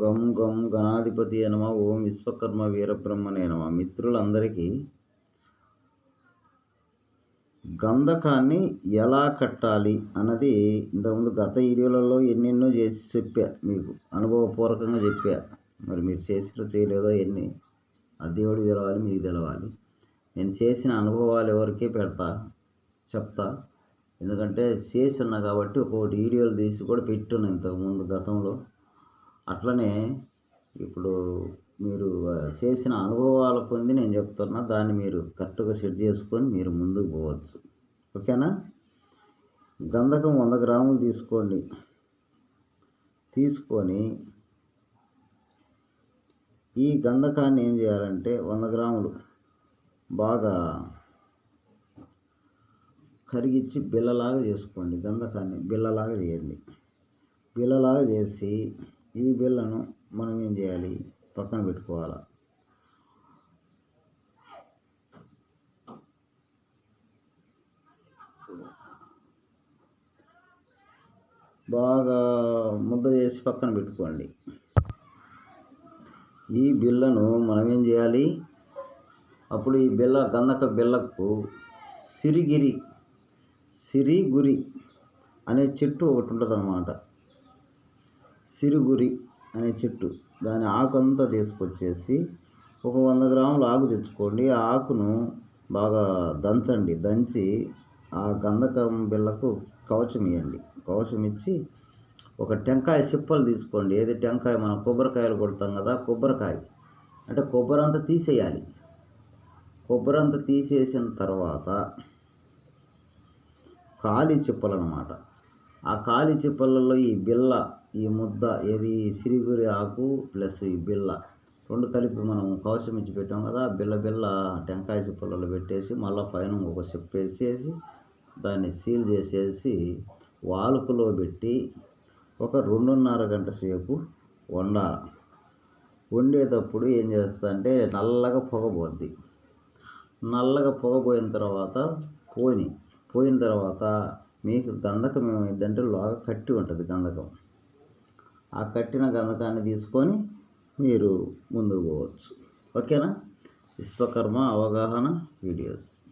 గం గం గణాధిపతి అనమ ఓం విశ్వకర్మ వీరబ్రహ్మనే నమ. మిత్రులందరికీ గంధకాన్ని ఎలా కట్టాలి అన్నది ఇంతకుముందు గత వీడియోలలో ఎన్నెన్నో చేసి చెప్పా మీకు అనుభవపూర్వకంగా చెప్పా. మరి మీరు చేసినో చేయలేదో ఎన్ని ఆ దేవుడు తెలవాలి మీకు తెలవాలి. నేను చేసిన అనుభవాలు ఎవరికే పెడతా చెప్తా. ఎందుకంటే చేసి ఉన్నా కాబట్టి ఒక్కొక్కటి వీడియోలు తీసి కూడా పెట్టున్నాను ఇంతకుముందు గతంలో. అట్లనే ఇప్పుడు మీరు చేసిన అనుభవాలు పొంది నేను చెప్తున్నా దాన్ని మీరు కరెక్ట్గా సెట్ చేసుకొని మీరు ముందుకు పోవచ్చు. ఓకేనా? గంధకం వంద గ్రాములు తీసుకోండి. తీసుకొని ఈ గంధకాన్ని ఏం చేయాలంటే వంద గ్రాములు బాగా కరిగించి బిల్లలాగా చేసుకోండి. గంధకాన్ని బిల్లలాగా చేయండి. బిల్లలాగా చేసి ఈ బిళ్ళను మనం ఏం చేయాలి? పక్కన పెట్టుకోవాలి? బాగా ముద్ద చేసి పక్కన పెట్టుకోండి. ఈ బిళ్ళను మనం ఏం చేయాలి? అప్పుడు ఈ బిళ్ళ గంధక బిళ్ళకు సిరిగిరి సిరిగురి అనే చెట్టు ఒకటి ఉంటుంది అన్నమాట సిరుగురి అనే చెట్టు. దాని ఆకు అంతా తీసుకొచ్చేసి ఒక వంద గ్రాముల ఆకు తెచ్చుకోండి. ఆ ఆకును బాగా దంచండి. దంచి ఆ గంధకం బిళ్ళకు కవచం ఇవ్వండి కవచం ఇచ్చి ఒక టెంకాయ సిప్పలు తీసుకోండి. ఏది టెంకాయ? మనం కొబ్బరికాయలు కొడతాం కదా కొబ్బరికాయ. అంటే కొబ్బరి అంతా తీసేయాలి. కొబ్బరి అంతా తీసేసిన తర్వాత ఖాళీ చిప్పలు అనమాట ఆ ఖాళీ చిప్పలలో ఈ బిల్ల ఈ ముద్ద ఏది? సిరిగురి ఆకు ప్లస్ ఈ బిల్ల రెండు కలిపి మనం కవచం ఇచ్చి పెట్టాం కదా బిల్ల బిల్ల టెంకాయ చిప్పలలో పెట్టేసి మళ్ళీ పైన ఒక చిప్ప వేసేసి దాన్ని సీల్ చేసేసి వాలుకులో పెట్టి ఒక రెండున్నర గంట సేపు వండాలి. వండేటప్పుడు ఏం చేస్తా అంటే నల్లగా పొగబోద్ది. నల్లగా పొగపోయిన తర్వాత పోని. పోయిన తర్వాత మీకు గంధకం ఏమైందంటే లోగా కట్టి ఉంటుంది గంధకం. ఆ కట్టిన గంధకాన్ని తీసుకొని మీరు ముందుకు పోవచ్చు. ఓకేనా? విశ్వకర్మ అవగాహన వీడియోస్.